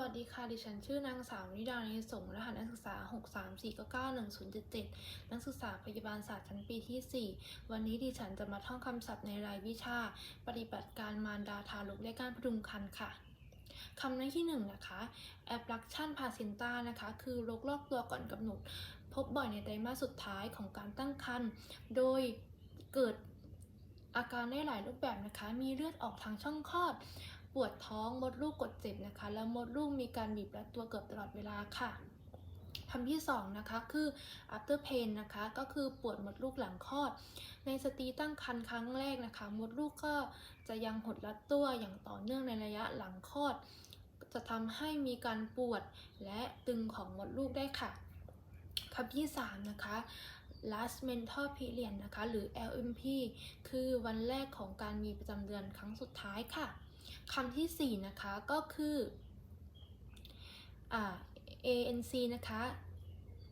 วัสดีค่ะ ดิฉันชื่อนางสาวนิดาในสงรหัสนักศึกษา 6 3 4 9 9 1 0 7 7นักศึกษาพยาบาลศาสตร์ชั้นปีที่ 4 วันนี้ดิฉันจะมาท่องคำศัพท์ในรายวิชา ปฏิบัติการมารดาทารกและการพดุงครรภ์ค่ะคำในที่1นะคะ abduction placenta นะคะ คือโรคลอกตัวก่อนกำหนด พบบ่อยในไตรมาสสุดท้ายของการตั้งครรภ์ โดยเกิดอาการได้หลายรูปแบบนะคะ มีเลือดออกทางช่องคลอด ปวดท้องมดลูกกดเจ็บนะคะ แล้วมดลูกมีการบีบรัดตัวเกือบตลอดเวลาค่ะคำที่สองนะคะคือ after pain นะคะก็คือปวดมดลูกหลังคลอด ในสตรีตั้งครรภ์ครั้งแรกนะคะ มดลูกก็จะยังหดรัดตัวอย่างต่อเนื่องในระยะหลังคลอด จะทำให้มีการปวดและตึงของมดลูกได้ค่ะคำที่3นะคะ last mental period นะคะ หรือ LMP คือวันแรกของการมีประจำเดือนครั้งสุดท้ายค่ะ คำที่ 4 นะคะก็คืออ่า ANC นะคะ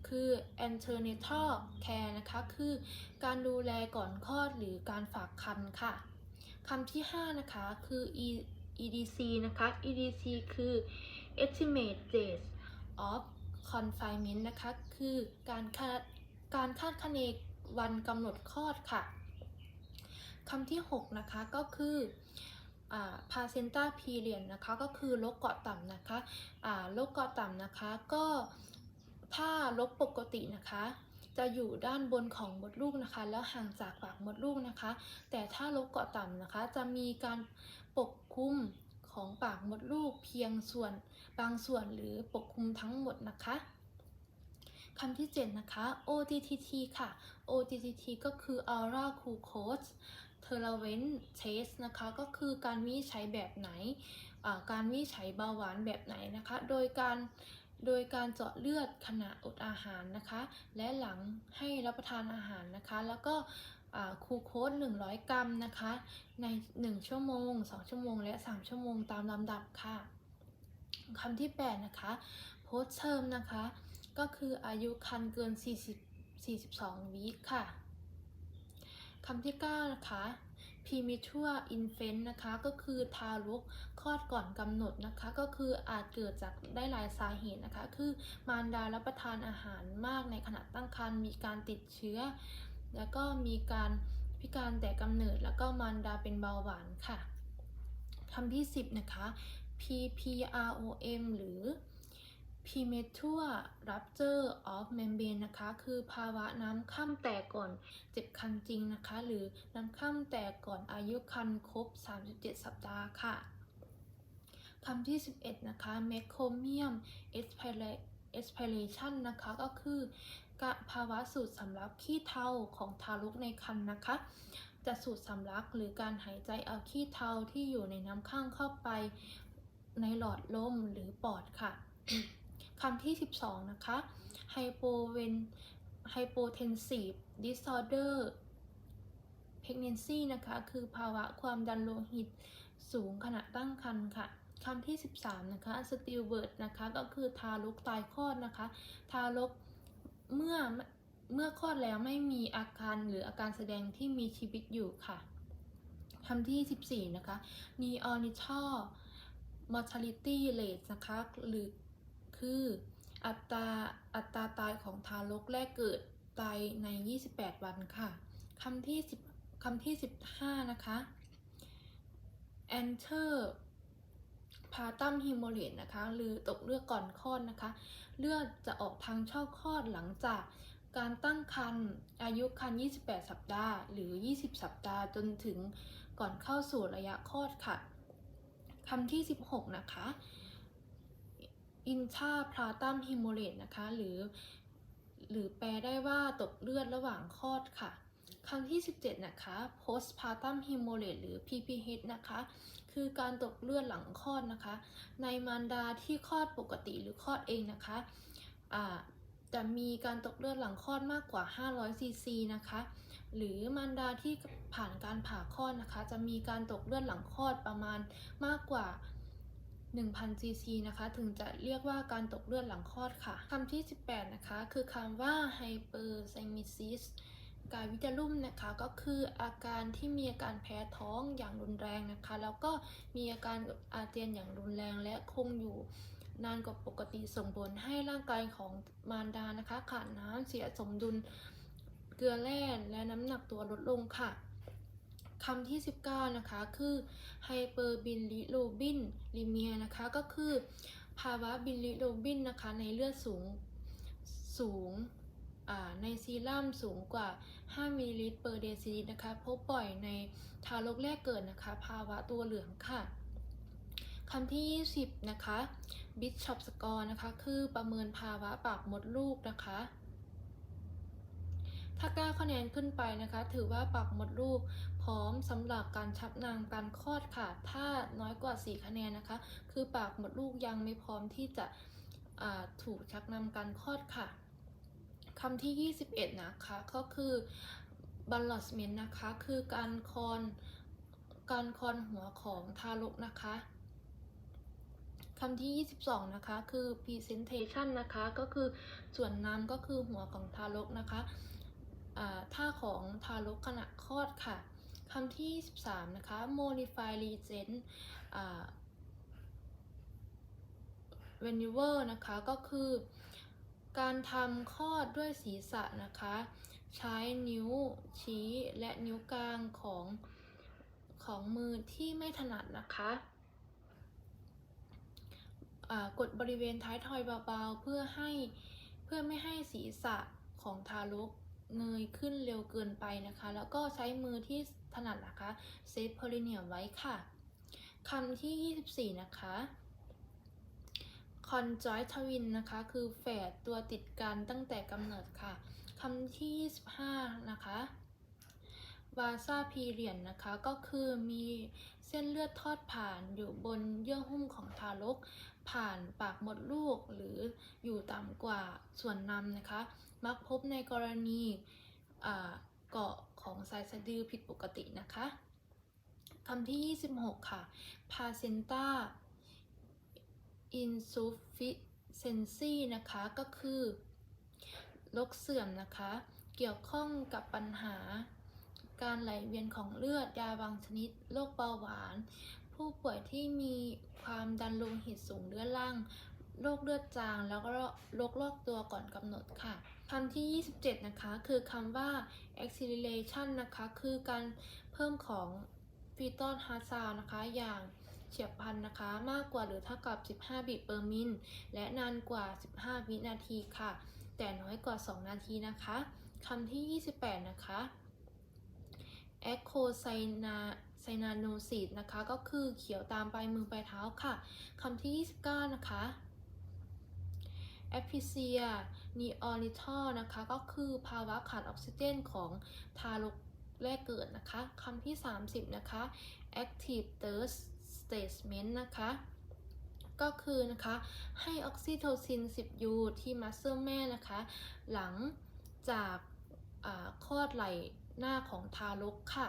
คือ antenatal care นะคะคือการดูแลก่อนคลอดหรือการฝากครรภ์ค่ะคำที่ 5 นะคะคือ edc นะคะ EDC คือ estimate dates of confinement นะคะคือการคาดการคาดคะเนวันกำหนดคลอดค่ะคำที่ 6 นะคะก็คือ อ่า placenta period นะคะก็คือโรคเกาะต่ำนะคะอ่าโรคเกาะต่ำนะคะก็ถ้าลบปกตินะคะ จะอยู่ด้านบนของมดลูกนะคะ แล้วห่างจากปากมดลูกนะคะ แต่ถ้าลบเกาะต่ำนะคะ จะมีการปกคลุมของปากมดลูกเพียงส่วนบางส่วนหรือปกคลุมทั้งหมดนะคะคำที่ 7 นะคะ OTTT ค่ะ OTTT ก็คือ oral glucose tolerance test นะคะก็คือการวินิจฉัยแบบไหน การวินิจฉัยเบาหวานแบบไหนนะคะ โดยการโดยการเจาะเลือดขณะอดอาหารนะคะ และหลังให้รับประทานอาหารนะคะ แล้วก็คูโคส100 กรัมนะคะ ใน 1 ชั่วโมง 2 ชั่วโมง และ 3 ชั่วโมงตามลำดับค่ะคำที่ 8 นะคะ post term นะคะ ก็คืออายุครรภ์เกิน 40 42 วีคค่ะ คำที่ 9 นะคะ premature infant นะคะก็คือทารกคลอดก่อนกำหนดนะคะ ก็คืออาจเกิดจากได้หลายสาเหตุนะคะ คือมารดารับประทานอาหารมากในขณะตั้งครรภ์มีการติดเชื้อ แล้วก็มีการพิการแต่กำเนิดแล้วก็มารดาเป็นเบาหวานค่ะคำที่ 10 นะคะ PPROM หรือ premature rupture of membrane นะคะ คือภาวะน้ำข้ามแตกก่อนเจ็บคันจริงนะคะ หรือน้ำข้ามแตกก่อนอายุคันครบ 37 สัปดาห์ค่ะคำที่ 11 นะคะ meconium aspiration นะคะ ก็คือกะภาวะสูดสำลักขี้เถ้าของทารกในครรภ์นะคะ จะสูดสำลักหรือการหายใจเอาขี้เถ้าที่อยู่ในน้ำข้างเข้าไปในหลอดลมหรือปอดค่ะ คำที่ 12 นะคะ hypoven hypotensive disorder pregnancy นะคะ คือภาวะความดันโลหิตสูงขณะตั้งครรภ์ค่ะคำที่ 13 นะคะ stillbirth นะคะ ก็คือทารกตายคลอดนะคะ ทารกเมื่อเมื่อคลอดแล้วไม่มีอาการหรืออาการแสดงที่มีชีวิตอยู่ค่ะคำที่ 14 นะคะ neonatal mortality rate นะคะ หรือ คือ อัตราอัตราตายของทารกแรกเกิดตายใน 28 วันค่ะคำที่10คำที่ 15 นะคะ enter partum hemorrhage นะคะหรือตกเลือดก่อนคลอดนะคะ เลือดจะออกทางช่องคลอดหลังจากการตั้งครรภ์อายุครรภ์28 สัปดาห์ หรือ 20 สัปดาห์จนถึงก่อนเข้าสู่ระยะคลอดค่ะคำที่ 16 นะคะ intrapartum h e m o r r h a g นะคะ หรือ หรือแปลได้ว่าตกเลือดระหว่างคลอดค่ะคำที่ 17 นะคะ postpartum hemorrhage หรือ PPH นะคะ คือการตกเลือดหลังคลอดนะคะ ในมารดาที่คลอดปกติหรือคลอดเองนะคะอ่าจะมีการตกเลือดหลังคลอดมากกว่า 500 ซีซีนะคะ หรือมารดาที่ผ่านการผ่าคลอดนะคะ จะมีการตกเลือดหลังคลอดประมาณมากกว่า 1,000ซีซีนะคะ ถึงจะเรียกว่าการตกเลือดหลังคลอดค่ะคำที่ 18 นะคะ คือคำว่า hypersemesis กายวิจารุ่มนะคะก็คืออาการที่มีอาการแพ้ท้องอย่างรุนแรงนะคะ แล้วก็มีอาการอาเจียนอย่างรุนแรงและคงอยู่นานกว่าปกติส่งผลให้ร่างกายของมารดานะคะ ขาดน้ำเสียสมดุลเกลือแร่และน้ำหนักตัวลดลงค่ะ คำที่ 19 นะคะ คือไฮเปอร์บิลิโรบินลิเมียนะคะ ก็คือภาวะบิลิโรบินนะคะ ในเลือดสูงสูงในซีรัมสูงกว่า 5มิลลิลิตรเปอร์เดซิลิตรนะคะ พบบ่อยในทารกแรกเกิดนะคะ ภาวะตัวเหลืองค่ะคำที่ 20 นะคะ บิชอปสกอร์นะคะ คือประเมินภาวะปากมดลูกนะคะ ถ้า 9 คะแนนขึ้นไปนะคะ ถือว่าปากหมดลูกพร้อมสำหรับการชับนางการคลอดค่ะ ถ้าน้อยกว่า 4 คะแนนนะคะ คือปากหมดลูกยังไม่พร้อมที่จะถูกชักนำการคลอดค่ะคำที่ 21 นะคะก็คือ balancement นะคะ คือการคอนการคอนหัวของทารกนะคะคำที่ 22 นะคะ คือ presentation นะคะ ก็คือส่วนนำก็คือหัวของทารกนะคะ ท่าของทารกขณะคลอดค่ะคำที่23นะคะ modify regent อ่า veniver นะคะ ก็คือ การทำคลอดด้วยศีรษะนะคะ ใช้นิ้วชี้และนิ้วกลางของของมือที่ไม่ถนัดนะคะกดบริเวณท้ายทอยเบาๆ เพื่อให้เพื่อไม่ให้ศีรษะของทารก เงยขึ้นเร็วเกินไปนะคะ แล้วก็ใช้มือที่ถนัดนะคะเซฟพลิเนียมไว้ค่ะคำที่ 24 นะคะคอนจอยทวินนะคะ คือแฝดตัวติดกันตั้งแต่กำเนิดค่ะคำที่ 25 นะคะวาซาพีเรียนนะคะ ก็คือมีเส้นเลือดทอดผ่านอยู่บนเยื่อหุ้มของทารก ผ่านปากมดลูกหรืออยู่ต่ำกว่าส่วนนำนะคะ มักพบในกรณีเกาะของสายสะดือผิดปกตินะคะคำที่ 26 ค่ะ placenta insufficiency นะคะ ก็คือโรคเสื่อมนะคะ เกี่ยวข้องกับปัญหา การไหลเวียนของเลือด ยาบางชนิด โรคเบาหวาน ผู้ป่วยที่มีความดันโลหิตสูงเรื้อรัง โรคเลือดจาง แล้วก็โรคลอกตัวก่อนกำหนดค่ะ คำที่ 27 นะคะ คือคำว่า acceleration นะคะ คือการเพิ่มของ fetal heart sound นะคะ อย่างเฉียบพลันนะคะ มากกว่าหรือเท่ากับ 15 บิตเปอร์มิลและนานกว่า 15 วินาทีค่ะ แต่น้อยกว่า 2 นาทีนะคะคำที่ 28 นะคะ e c h o c y n a c y n a n o s i s นะคะ ก็คือเขียวตามปลายมือปลายเท้าค่ะคำที่ 29 นะคะ a p h y s i a neonatal นะคะ ก็คือภาวะขาดออกซิเจนของทารกแรกเกิดนะคะคำที่ 30 นะคะ active thirst statement นะคะ ก็คือนะคะ ให้ออกซิโทซิน 10 U ที่มัสเซลแม่นะคะ หลังจากคลอดไหล่หน้าของทารกค่ะ